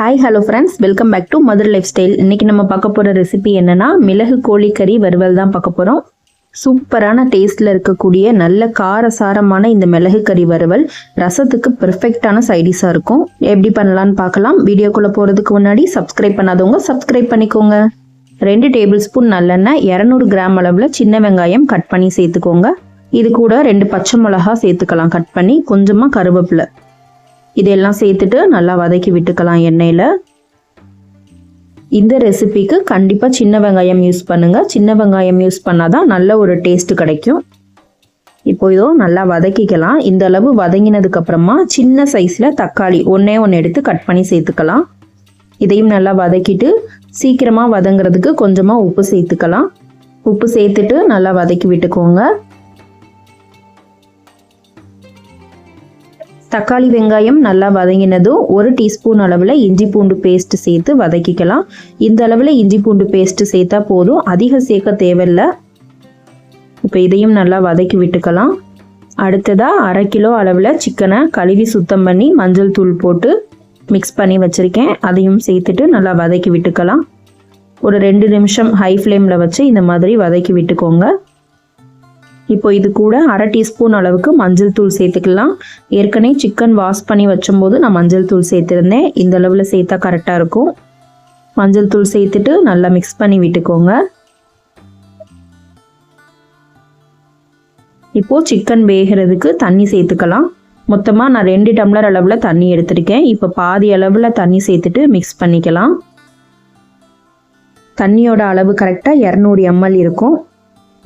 Hi hello friends welcome back to Madurai lifestyle இன்றைக்கி நம்ம பார்க்க போகிற ரெசிபி என்னென்னா மிளகு கோழிக்கறி வறுவல் தான் பார்க்க போகிறோம் சூப்பரான டேஸ்ட்டில் இருக்கக்கூடிய நல்ல காரசாரமான இந்த மிளகு கறி வறுவல் ரசத்துக்கு பெர்ஃபெக்டான சைடிஷாக இருக்கும். எப்படி பண்ணலான்னு பார்க்கலாம். வீடியோக்குள்ளே போகிறதுக்கு முன்னாடி சப்ஸ்கிரைப் பண்ணாதவங்க சப்ஸ்கிரைப் பண்ணிக்கோங்க. ரெண்டு டேபிள் ஸ்பூன் நல்லெண்ணெய் இரநூறு கிராம் அளவில் சின்ன வெங்காயம் கட் பண்ணி சேர்த்துக்கோங்க. இது கூட ரெண்டு பச்சை மிளகா சேர்த்துக்கலாம் கட் பண்ணி கொஞ்சமாக கருவேப்பிலை. இதெல்லாம் சேர்த்துட்டு நல்லா வதக்கி விட்டுக்கலாம் எண்ணெயில். இந்த ரெசிபிக்கு கண்டிப்பாக சின்ன வெங்காயம் யூஸ் பண்ணுங்கள் சின்ன வெங்காயம் யூஸ் பண்ணால் தான் நல்ல ஒரு டேஸ்ட் கிடைக்கும். இப்போ இதோ நல்லா வதக்கிக்கலாம். இந்த அளவு வதங்கினதுக்கப்புறமா சின்ன சைஸில் தக்காளி ஒன்றே ஒன்று எடுத்து கட் பண்ணி சேர்த்துக்கலாம். இதையும் நல்லா வதக்கிட்டு சீக்கிரமாக வதங்குறதுக்கு கொஞ்சமாக உப்பு சேர்த்துக்கலாம். உப்பு சேர்த்துட்டு நல்லா வதக்கி விட்டுக்கோங்க. தக்காளி வெங்காயம் நல்லா வதங்கினதும் ஒரு டீஸ்பூன் அளவில் இஞ்சி பூண்டு பேஸ்ட் சேர்த்து வதக்கிக்கலாம். இந்த அளவில் இஞ்சி பூண்டு பேஸ்ட் சேர்த்தா போதும். அதிக சேர்க்க தேவையில்லை. இப்போ இதையும் நல்லா வதக்கி விட்டுக்கலாம். அடுத்ததாக அரை கிலோ அளவில் சிக்கனை கழுவி சுத்தம் பண்ணி மஞ்சள் தூள் போட்டு மிக்ஸ் பண்ணி வச்சுருக்கேன். அதையும் சேர்த்துட்டு நல்லா வதக்கி விட்டுக்கலாம். ஒரு ரெண்டு நிமிஷம் ஹை ஃப்ளேமில் வச்சு இந்த மாதிரி வதக்கி விட்டுக்கோங்க. இப்போ இது கூட அரை டீஸ்பூன் அளவுக்கு மஞ்சள் தூள் சேர்த்துக்கலாம். ஏற்கனவே சிக்கன் வாஷ் பண்ணி வச்சும்போது நான் மஞ்சள் தூள் சேர்த்துருந்தேன். இந்த அளவில் சேர்த்தா கரெக்டாக இருக்கும். மஞ்சள் தூள் சேர்த்துட்டு நல்லா மிக்ஸ் பண்ணி விட்டுக்கோங்க. இப்போது சிக்கன் வேகிறதுக்கு தண்ணி சேர்த்துக்கலாம். மொத்தமாக நான் ரெண்டு டம்ளர் அளவில் தண்ணி எடுத்திருக்கேன். இப்போ பாதி அளவில் தண்ணி சேர்த்துட்டு மிக்ஸ் பண்ணிக்கலாம். தண்ணியோட அளவு கரெக்டாக இரநூறு எம்எல் இருக்கும்.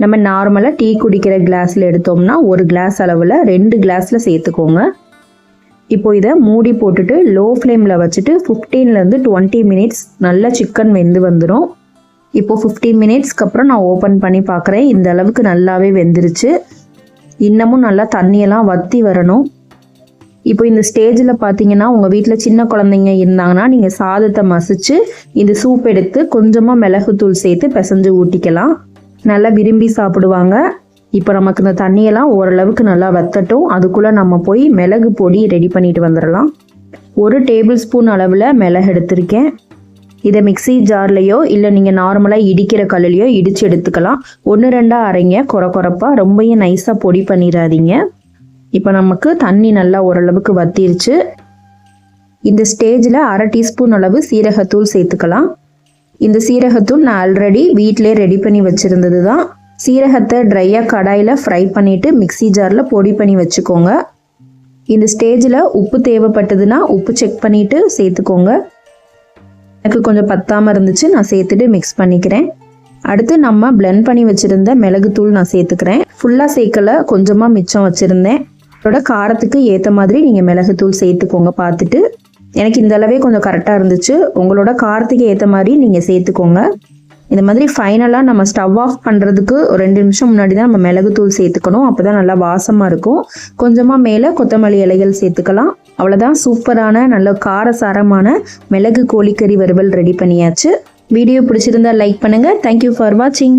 நம்ம நார்மலாக டீ குடிக்கிற கிளாஸில் எடுத்தோம்னா ஒரு கிளாஸ் அளவில் ரெண்டு கிளாஸில் சேர்த்துக்கோங்க. இப்போ இதை மூடி போட்டுட்டு லோ ஃப்ளேமில் வச்சுட்டு ஃபிஃப்டீன்லேருந்து டுவெண்ட்டி மினிட்ஸ் நல்லா சிக்கன் வெந்து வந்துடும் இப்போது ஃபிஃப்டீன் மினிட்ஸ்க்கு அப்புறம் நான் ஓப்பன் பண்ணி பார்க்குறேன் இந்த அளவுக்கு நல்லாவே வெந்துருச்சு. இன்னமும் நல்லா தண்ணியெல்லாம் வற்றி வரணும். இப்போ இந்த ஸ்டேஜில் பார்த்தீங்கன்னா உங்கள் வீட்டில் சின்ன குழந்தைங்க இருந்தாங்கன்னா நீங்கள் சாதத்தை மசிச்சு இந்த சூப் எடுத்து கொஞ்சமாக மிளகுத்தூள் சேர்த்து பிசைஞ்சு ஊட்டிக்கலாம். நல்லா விரும்பி சாப்பிடுவாங்க. இப்போ நமக்கு இந்த தண்ணியெல்லாம் ஓரளவுக்கு நல்லா வத்தட்டும். அதுக்குள்ளே நம்ம போய் மிளகு பொடி ரெடி பண்ணிட்டு வந்துடலாம். ஒரு டேபிள் ஸ்பூன் அளவில் மிளகு எடுத்திருக்கேன். இதை மிக்சி ஜார்லேயோ இல்லை நீங்கள் நார்மலாக இடிக்கிற கல்லுலையோ இடித்து எடுத்துக்கலாம். ஒன்று ரெண்டாக அரைங்க. குறை குறைப்பாக ரொம்பையும் நைஸாக பொடி பண்ணிடாதீங்க. இப்போ நமக்கு தண்ணி நல்லா ஓரளவுக்கு வத்திருச்சு. இந்த ஸ்டேஜில் அரை டீஸ்பூன் அளவு சீரகத்தூள் சேர்த்துக்கலாம். இந்த சீரகத்தூள் நான் ஆல்ரெடி வீட்டிலே ரெடி பண்ணி வச்சுருந்தது தான் சீரகத்தை ட்ரையாக கடாயில் ஃப்ரை பண்ணிவிட்டு மிக்சி ஜாரில் பொடி பண்ணி வச்சுக்கோங்க. இந்த ஸ்டேஜில் உப்பு தேவைப்பட்டதுன்னா உப்பு செக் பண்ணிவிட்டு சேர்த்துக்கோங்க. எனக்கு கொஞ்சம் பத்தாமல் இருந்துச்சு நான் சேர்த்துட்டு மிக்ஸ் பண்ணிக்கிறேன். அடுத்து நம்ம பிளெண்ட் பண்ணி வச்சுருந்த மிளகுத்தூள் நான் சேர்த்துக்கிறேன். ஃபுல்லாக சேர்க்கலை கொஞ்சமாக மிச்சம் வச்சுருந்தேன். அதோட காரத்துக்கு ஏற்ற மாதிரி நீங்கள் மிளகுத்தூள் சேர்த்துக்கோங்க பார்த்துட்டு. எனக்கு இந்த அளவே கொஞ்சம் கரெக்டாக இருந்துச்சு. உங்களோட காரத்துக்கு ஏற்ற மாதிரி நீங்கள் சேர்த்துக்கோங்க. இந்த மாதிரி ஃபைனலாக நம்ம ஸ்டவ் ஆஃப் பண்ணுறதுக்கு ஒரு ரெண்டு நிமிஷம் முன்னாடி தான் நம்ம மிளகுத்தூள் சேர்த்துக்கணும். அப்போ தான் நல்லா வாசமாக இருக்கும். கொஞ்சமாக மேலே கொத்தமல்லி இலைகள் சேர்த்துக்கலாம். அவ்வளோதான் சூப்பரான நல்ல காரசாரமான மிளகு கோழிக்கறி வறுவல் ரெடி பண்ணியாச்சு. வீடியோ பிடிச்சிருந்தா லைக் பண்ணுங்கள் தேங்க்யூ ஃபார் வாட்சிங்